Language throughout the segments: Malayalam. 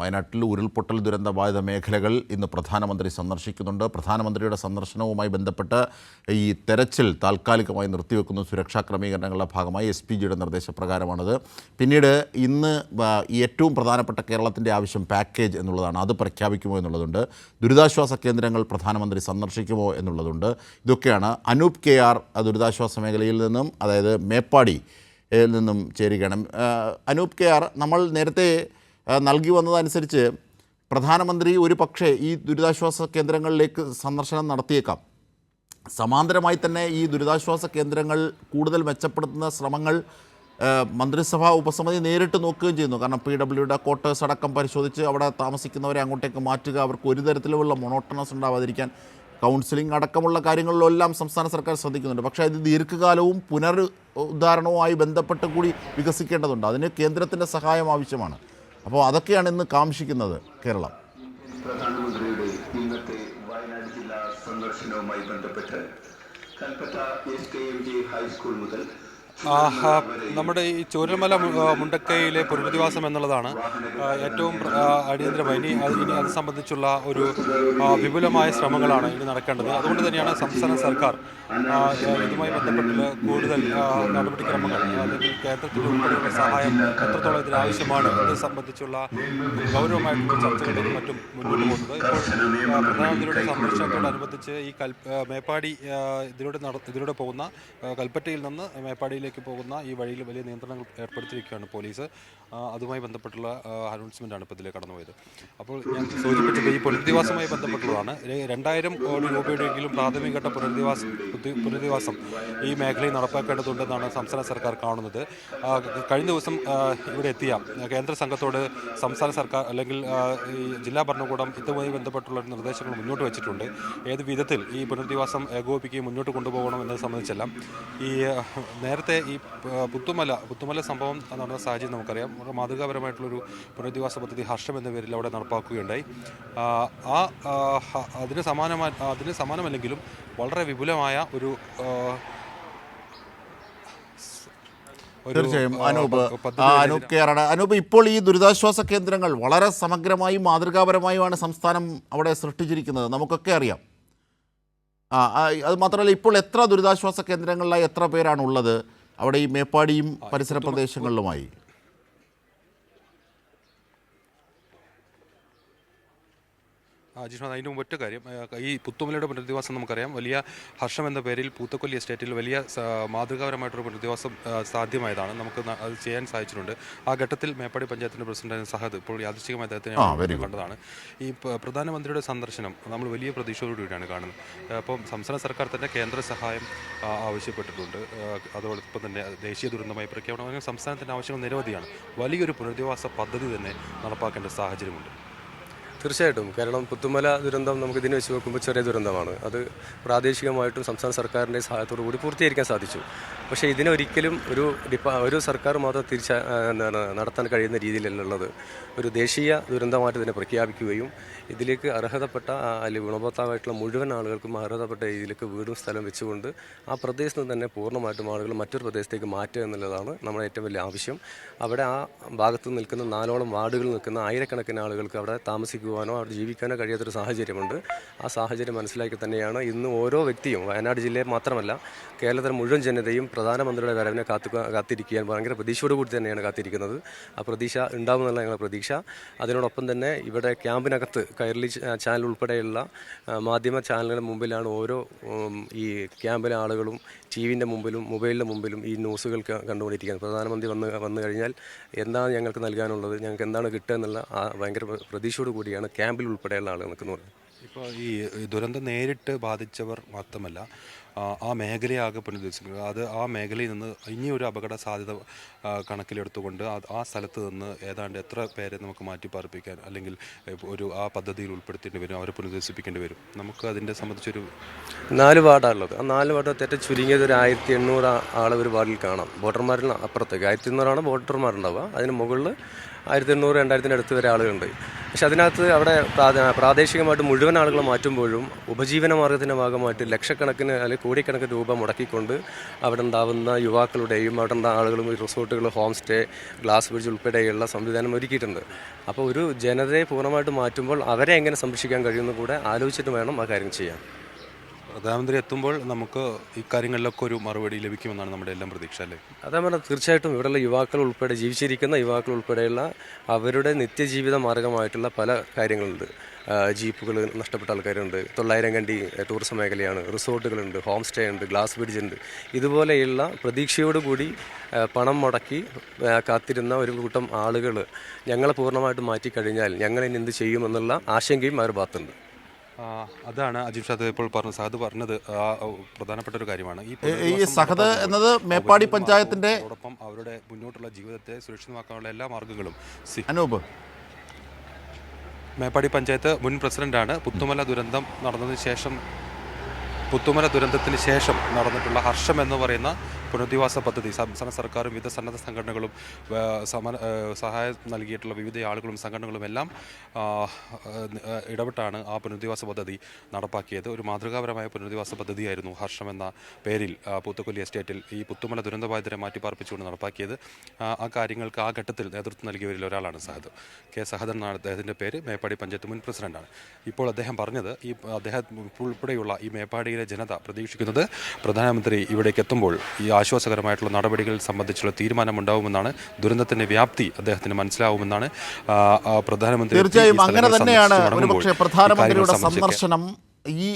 വയനാട്ടിൽ ഉരുൾപൊട്ടൽ ദുരന്ത ബാധിത മേഖലകൾ ഇന്ന് പ്രധാനമന്ത്രി സന്ദർശിക്കുന്നുണ്ട്. പ്രധാനമന്ത്രിയുടെ സന്ദർശനവുമായി ബന്ധപ്പെട്ട് ഈ തെരച്ചിൽ താൽക്കാലികമായി നിർത്തിവെക്കുന്ന. സുരക്ഷാ ക്രമീകരണങ്ങളുടെ ഭാഗമായി എസ് പി ജിയുടെ നിർദ്ദേശപ്രകാരമാണത്. പിന്നീട് ഇന്ന് ഏറ്റവും പ്രധാനപ്പെട്ട കേരളത്തിന്റെ ആവശ്യം പാക്കേജ് എന്നുള്ളതാണ്. അത് പ്രഖ്യാപിക്കുമോ എന്നുള്ളതുണ്ട്. ദുരിതാശ്വാസ കേന്ദ്രങ്ങൾ പ്രധാനമന്ത്രി സന്ദർശിക്കുമോ എന്നുള്ളതുണ്ട്. ഇതൊക്കെയാണ് അനൂപ് കെ ആർ ദുരിതാശ്വാസ മേഖലയിൽ നിന്നും അതായത് മേപ്പാടി നിന്നും ചേരുകയാണ്. അനൂപ് കെ ആർ നമ്മൾ നേരത്തെ നൽകി വന്നതനുസരിച്ച് പ്രധാനമന്ത്രി ഒരു പക്ഷേ ഈ ദുരിതാശ്വാസ കേന്ദ്രങ്ങളിലേക്ക് സന്ദർശനം നടത്തിയേക്കാം. സമാന്തരമായി തന്നെ ഈ ദുരിതാശ്വാസ കേന്ദ്രങ്ങൾ കൂടുതൽ മെച്ചപ്പെടുത്തുന്ന ശ്രമങ്ങൾ മന്ത്രിസഭാ ഉപസമിതി നേരിട്ട് നോക്കുകയും ചെയ്യുന്നു. കാരണം പി ഡബ്ല്യുടെ ക്വാർട്ടേഴ്സ് അടക്കം പരിശോധിച്ച് അവിടെ താമസിക്കുന്നവരെ അങ്ങോട്ടേക്ക് മാറ്റുക അവർക്ക് ഒരു തരത്തിലുള്ള മൊണോട്ടണസ് ഉണ്ടാവാതിരിക്കാൻ കൗൺസിലിംഗ് അടക്കമുള്ള കാര്യങ്ങളിലെല്ലാം സംസ്ഥാന സർക്കാർ ശ്രദ്ധിക്കുന്നുണ്ട്. പക്ഷേ ഇത് ദീർഘകാലവും പുനർ ഉദ്ധാരണവുമായി ബന്ധപ്പെട്ട് കൂടി വികസിക്കേണ്ടതുണ്ട്. അതിന് കേന്ദ്രത്തിന്റെ സഹായം ആവശ്യമാണ്. അപ്പോൾ അതൊക്കെയാണ് ഇന്ന് കാംക്ഷിക്കുന്നത് കേരളം. പ്രധാനമന്ത്രിയുടെ ഇന്നത്തെ വയനാട് ജില്ലാ സന്ദർശനവുമായി ബന്ധപ്പെട്ട് Kalpetta S K M G high school മുതൽ നമ്മുടെ ഈ ആ, മുണ്ടക്കയിലെ പുനരധിവാസം എന്നുള്ളതാണ് ഏറ്റവും അടിയന്തരമായി. ഇനി ഇനി അത് സംബന്ധിച്ചുള്ള ഒരു വിപുലമായ ശ്രമങ്ങളാണ് ഇനി നടക്കേണ്ടത്. അതുകൊണ്ട് തന്നെയാണ് സംസ്ഥാന സർക്കാർ ഇതുമായി ബന്ധപ്പെട്ടുള്ള കൂടുതൽ നടപടിക്രമങ്ങൾ അല്ലെങ്കിൽ കേന്ദ്രത്തിന്റെ ഉൾപ്പെടെയുള്ള സഹായം എത്രത്തോളം ഇതിന് ആവശ്യമാണ് ഇത് സംബന്ധിച്ചുള്ള ഗൗരവമായിട്ടുള്ള ചർച്ചകളും മറ്റും മുന്നോട്ട് പോകുന്നത്. ഇപ്പോൾ പ്രധാനമന്ത്രിയുടെ സന്ദർശനത്തോടനുബന്ധിച്ച് ഈ കൽ മേപ്പാടി ഇതിലൂടെ നട ഇതിലൂടെ പോകുന്ന കൽപ്പറ്റയിൽ നിന്ന് മേപ്പാടിയിലേക്ക് പോകുന്ന ഈ വഴിയിൽ വലിയ നിയന്ത്രണങ്ങൾ ഏർപ്പെടുത്തിയിരിക്കുകയാണ് പോലീസ്. അതുമായി ബന്ധപ്പെട്ടുള്ള അനൗൺസ്മെന്റ് ആണ് ഇപ്പോൾ ഇതിലേക്ക് കടന്നുപോയത്. അപ്പോൾ ഞാൻ സൂചിപ്പിച്ചത് ഈ പുനരധിവാസവുമായി ബന്ധപ്പെട്ടുള്ളതാണ് രണ്ടായിരം കോടി രൂപയുടെയെങ്കിലും പ്രാഥമിക ഘട്ട പുനരധിവാസം പുനരധിവാസം ഈ മേഖലയിൽ നടപ്പാക്കേണ്ടതുണ്ടെന്നാണ് സംസ്ഥാന സർക്കാർ കാണുന്നത്. കഴിഞ്ഞ ദിവസം ഇവിടെ എത്തിയ കേന്ദ്ര സംഘത്തോട് സംസ്ഥാന സർക്കാർ അല്ലെങ്കിൽ ഈ ജില്ലാ ഭരണകൂടം ഇതുമായി ബന്ധപ്പെട്ടുള്ള നിർദ്ദേശങ്ങൾ മുന്നോട്ട് വെച്ചിട്ടുണ്ട്. ഏത് വിധത്തിൽ ഈ പുനരധിവാസം ഏകോപിപ്പിക്കുകയും മുന്നോട്ട് കൊണ്ടുപോകണം എന്നത് സംബന്ധിച്ചെല്ലാം ഈ നേരത്തെ ഈ പുത്തുമല പുത്തുമല സംഭവം നടന്ന സാഹചര്യം നമുക്കറിയാം. വളരെ മാതൃകാപരമായിട്ടുള്ളൊരു പുനരധിവാസ പദ്ധതി ഹർഷം എന്ന പേരിൽ അവിടെ നടപ്പാക്കുകയുണ്ടായി. ആ, അതിന് സമാനമായി അതിന് സമാനമല്ലെങ്കിലും വളരെ വിപുലമായ ഒരു തീർച്ചയായും അനൂപ് അനൂപ് കെ അനൂപ് ഇപ്പോൾ ഈ ദുരിതാശ്വാസ കേന്ദ്രങ്ങൾ വളരെ സമഗ്രമായും മാതൃകാപരമായുമാണ് സംസ്ഥാനം അവിടെ സൃഷ്ടിച്ചിരിക്കുന്നത്. നമുക്കൊക്കെ അറിയാം. ആ അത് മാത്രമല്ല ഇപ്പോൾ എത്ര ദുരിതാശ്വാസ കേന്ദ്രങ്ങളിലായി എത്ര പേരാണ് ഉള്ളത് അവിടെ ഈ മേപ്പാടിയും പരിസര പ്രദേശങ്ങളിലുമായി. ജിഷ്ണ അതിന്റെ മുമ്പ് ഒറ്റ കാര്യം ഈ പുത്തുമലയുടെ പുനരധിവാസം നമുക്കറിയാം. വലിയ ഹർഷം എന്ന പേരിൽ പൂത്തക്കൊല്ലി എസ്റ്റേറ്റിൽ വലിയ മാതൃകാപരമായിട്ടൊരു പുനരധിവാസം സാധ്യമായതാണ്. നമുക്ക് അത് ചെയ്യാൻ സാധിച്ചിട്ടുണ്ട്. ആ ഘട്ടത്തിൽ മേപ്പാടി പഞ്ചായത്തിന്റെ പ്രസിഡന്റ് സഹദ് ഇപ്പോൾ യാദൃശ്ചികമായി അദ്ദേഹത്തിന് കണ്ടതാണ്. ഈ പ്രധാനമന്ത്രിയുടെ സന്ദർശനം നമ്മൾ വലിയ പ്രതീക്ഷയോടുകൂടിയാണ് കാണുന്നത്. അപ്പം സംസ്ഥാന സർക്കാർ തന്നെ കേന്ദ്ര സഹായം ആവശ്യപ്പെട്ടിട്ടുണ്ട്. അതോടൊപ്പം തന്നെ ദേശീയ ദുരന്തമായി പ്രഖ്യാപനം. സംസ്ഥാനത്തിന്റെ ആവശ്യങ്ങൾ നിരവധിയാണ്. വലിയൊരു പുനരധിവാസ പദ്ധതി തന്നെ നടപ്പാക്കേണ്ട സാഹചര്യമുണ്ട്. തീർച്ചയായിട്ടും. കാരണം പുത്തുമല ദുരന്തം നമുക്ക് ഇതിനെ വെച്ച് നോക്കുമ്പോൾ ചെറിയ ദുരന്തമാണ്. അത് പ്രാദേശികമായിട്ടും സംസ്ഥാന സർക്കാരിന്റെ സഹായത്തോടു കൂടി പൂർത്തീകരിക്കാൻ സാധിച്ചു. പക്ഷേ ഇതിനൊരിക്കലും ഒരു ഡിപ്പാ ഒരു സർക്കാർ മാത്രം തിരിച്ച എന്താണ് നടത്താൻ കഴിയുന്ന രീതിയിലല്ലുള്ളത് ഒരു ദേശീയ ദുരന്തമായിട്ട് ഇതിനെ പ്രഖ്യാപിക്കുകയും ഇതിലേക്ക് അർഹതപ്പെട്ട അല്ലെങ്കിൽ ഗുണഭോക്താവായിട്ടുള്ള മുഴുവൻ ആളുകൾക്കും അർഹതപ്പെട്ട രീതിയിലേക്ക് വീടും സ്ഥലം വെച്ചുകൊണ്ട് ആ പ്രദേശത്ത് തന്നെ പൂർണമായിട്ടും ആളുകൾ മറ്റൊരു പ്രദേശത്തേക്ക് മാറ്റുക എന്നുള്ളതാണ് നമ്മുടെ ഏറ്റവും വലിയ ആവശ്യം. അവിടെ ആ ഭാഗത്ത് നിൽക്കുന്ന നാലോളം വാർഡുകൾ നിൽക്കുന്ന ആയിരക്കണക്കിന് ആളുകൾക്ക് അവിടെ താമസിക്കുവാനോ അവിടെ ജീവിക്കാനോ കഴിയാത്തൊരു സാഹചര്യമുണ്ട്. ആ സാഹചര്യം മനസ്സിലാക്കി തന്നെയാണ് ഇന്ന് ഓരോ വ്യക്തിയും വയനാട് ജില്ലയെ മാത്രമല്ല കേരളത്തിലെ മുഴുവൻ ജനതയും പ്രധാനമന്ത്രിയുടെ വരവിനെ കാത്തു കാത്തിരിക്കാൻ ഭയങ്കര പ്രതീക്ഷയോട് കൂടി തന്നെയാണ് കാത്തിരിക്കുന്നത്. ആ പ്രതീക്ഷ ഉണ്ടാകുമെന്നുള്ള ഞങ്ങളുടെ പ്രതീക്ഷ. അതിനോടൊപ്പം തന്നെ ഇവിടെ ക്യാമ്പിനകത്ത് കൈരളി ചാനൽ ഉൾപ്പെടെയുള്ള മാധ്യമ ചാനലുകളുടെ മുമ്പിലാണ് ഓരോ ഈ ക്യാമ്പിലെ ആളുകളും ടി വിന്റെ മുമ്പിലും മൊബൈലിന്റെ മുമ്പിലും ഈ ന്യൂസുകൾ കണ്ടുകൊണ്ടിരിക്കുന്നത് പ്രധാനമന്ത്രി വന്ന് വന്നു കഴിഞ്ഞാൽ എന്താണ് ഞങ്ങൾക്ക് നൽകാനുള്ളത് ഞങ്ങൾക്ക് എന്താണ് കിട്ടുക എന്നുള്ള ആ ഭയങ്കര പ്ര- പ്രതീക്ഷയോട് കൂടിയാണ് ക്യാമ്പിൽ ഉൾപ്പെടെയുള്ള ആളുകൾ നിൽക്കുന്നത്. ഇപ്പോൾ ഈ ദുരന്തം നേരിട്ട് ബാധിച്ചവർ മാത്രമല്ല ആ, മേഖലയാകെ പുനരുദ്ധരിച്ചിരിക്കുന്നത് അത് ആ മേഖലയിൽ നിന്ന് ഇനിയൊരു അപകട സാധ്യത കണക്കിലെടുത്തുകൊണ്ട് ആ സ്ഥലത്ത് നിന്ന് ഏതാണ്ട് എത്ര പേരെ നമുക്ക് മാറ്റിപ്പാർപ്പിക്കാൻ അല്ലെങ്കിൽ ഒരു ആ പദ്ധതിയിൽ ഉൾപ്പെടുത്തേണ്ടി വരും അവരെ പുനരുദ്ധരിപ്പിക്കേണ്ടി വരും? നമുക്ക് അതിന്റെ സംബന്ധിച്ചൊരു നാല് വാർഡാണുള്ളത്. ആ നാല് വാർഡ് തെറ്റ ചുരുങ്ങിയത് ഒരു ആയിരത്തി എണ്ണൂറ് ആളെ ഒരു വാർഡിൽ കാണാം. വോട്ടർമാരിൽ അപ്പുറത്തേക്ക്. ആയിരത്തി എണ്ണൂറാണ് വോട്ടർമാരുണ്ടാവുക. അതിന് മുകളിൽ ആയിരത്തി എണ്ണൂറ് രണ്ടായിരത്തിന്റെ അടുത്ത് വരെ ആളുകളുണ്ട്. പക്ഷെ അതിനകത്ത് അവിടെ പ്രാദേ- പ്രാദേശികമായിട്ട് മുഴുവൻ ആളുകളെ മാറ്റുമ്പോഴും ഉപജീവന മാർഗത്തിന്റെ ഭാഗമായിട്ട് ലക്ഷക്കണക്കിന് അല്ലെങ്കിൽ കോടിക്കണക്കിന് രൂപ മുടക്കിക്കൊണ്ട് അവിടെ ഉണ്ടാവുന്ന യുവാക്കളുടെയും അവിടെ ഉണ്ടാ ആളുകളും റിസോർട്ടുകൾ ഹോം സ്റ്റേ ഗ്ലാസ് ബ്രിഡ്ജ് ഉൾപ്പെടെയുള്ള സംവിധാനം ഒരുക്കിയിട്ടുണ്ട്. അപ്പോൾ ഒരു ജനതയെ പൂർണമായിട്ട് മാറ്റുമ്പോൾ അവരെ എങ്ങനെ സംരക്ഷിക്കാൻ കഴിയുമെന്ന് കൂടെ ആലോചിച്ചിട്ട് വേണം ആ കാര്യം ചെയ്യാൻ. പ്രധാനമന്ത്രി എത്തുമ്പോൾ നമുക്ക് ഇക്കാര്യങ്ങളിലൊക്കെ ഒരു മറുപടി ലഭിക്കുമെന്നാണ് നമ്മുടെ എല്ലാം പ്രതീക്ഷ അല്ലേ? അതേ പറഞ്ഞാൽ തീർച്ചയായിട്ടും ഇവിടെയുള്ള യുവാക്കൾ ഉൾപ്പെടെ ജീവിച്ചിരിക്കുന്ന യുവാക്കൾ ഉൾപ്പെടെയുള്ള അവരുടെ നിത്യജീവിത മാർഗമായിട്ടുള്ള പല കാര്യങ്ങളുണ്ട്. ജീപ്പുകൾ നഷ്ടപ്പെട്ട ആൾക്കാരുണ്ട്. തൊള്ളായിരം കണ്ടി ടൂറിസം മേഖലയാണ്. റിസോർട്ടുകളുണ്ട് ഹോം സ്റ്റേ ഉണ്ട് ഗ്ലാസ് ബ്രിഡ്ജ് ഉണ്ട്. ഇതുപോലെയുള്ള പ്രതീക്ഷയോടുകൂടി പണം മുടക്കി കാത്തിരുന്ന ഒരു കൂട്ടം ആളുകൾ ഞങ്ങളെ പൂർണമായിട്ട് മാറ്റിക്കഴിഞ്ഞാൽ ഞങ്ങൾ എന്ത് ചെയ്യുമെന്നുള്ള ആശങ്കയും അവർ ഭാഗത്തുണ്ട്. അതാണ് അജിത് ഷാദ് ഇപ്പോൾ പറഞ്ഞ സാദ് പറഞ്ഞത് ആ, പ്രധാനപ്പെട്ട ഒരു കാര്യമാണ്. ഈ സഹദ് എന്നത് മേപ്പാടി പഞ്ചായത്തിന്റെ അതോടൊപ്പം അവരുടെ മുന്നോട്ടുള്ള ജീവിതത്തെ സുരക്ഷിതമാക്കാനുള്ള എല്ലാ മാർഗങ്ങളും അനൂപ്. മേപ്പാടി പഞ്ചായത്ത് മുൻ പ്രസിഡന്റാണ്. പുത്തുമല ദുരന്തം നടന്നതിന് ശേഷം പുത്തുമല ദുരന്തത്തിന് ശേഷം നടന്നിട്ടുള്ള ഹർഷം എന്ന് പറയുന്ന പുനരധിവാസ പദ്ധതി സംസ്ഥാന സർക്കാരും വിവിധ സന്നദ്ധ സംഘടനകളും സമ സഹായം നൽകിയിട്ടുള്ള വിവിധ ആളുകളും സംഘടനകളും എല്ലാം ഇടപെട്ടാണ് ആ പുനരധിവാസ പദ്ധതി നടപ്പാക്കിയത്. ഒരു മാതൃകാപരമായ പുനരധിവാസ പദ്ധതിയായിരുന്നു ഹർഷം എന്ന പേരിൽ പൂത്തക്കൊല്ലി എസ്റ്റേറ്റിൽ ഈ പുത്തുമല ദുരന്തബാധിതരെ മാറ്റിപ്പാർപ്പിച്ചുകൊണ്ട് നടപ്പാക്കിയത്. ആ, ആ കാര്യങ്ങൾക്ക് ആ ഘട്ടത്തിൽ നേതൃത്വം നൽകിയവരിൽ ഒരാളാണ് സഹദ്. കെ സഹദൻ എന്നാണ് അദ്ദേഹത്തിന്റെ പേര്. മേപ്പാടി പഞ്ചായത്ത് മുൻ പ്രസിഡന്റാണ്. ഇപ്പോൾ അദ്ദേഹം പറഞ്ഞത് ഈ അദ്ദേഹം ഉൾപ്പെടെയുള്ള ഈ മേപ്പാടിയിലെ ജനത പ്രതീക്ഷിക്കുന്നത് പ്രധാനമന്ത്രി ഇവിടേക്ക് എത്തുമ്പോൾ ഈ ആശ്വാസകരമായിട്ടുള്ള നടപടികൾ സംബന്ധിച്ചുള്ള തീരുമാനമുണ്ടാവുമെന്നാണ് ദുരന്തത്തിന്റെ വ്യാപ്തി അദ്ദേഹത്തിന് മനസ്സിലാവുമെന്നാണ് പ്രധാനമന്ത്രി തീർച്ചയായും അങ്ങനെ തന്നെയാണ്. ഒരുപക്ഷെ പ്രധാനമന്ത്രിയുടെ സന്ദർശനം ഈ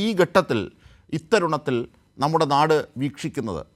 ഈ ഘട്ടത്തിൽ ഇത്തരുണത്തിൽ നമ്മുടെ നാട് വീക്ഷിക്കുന്നത്.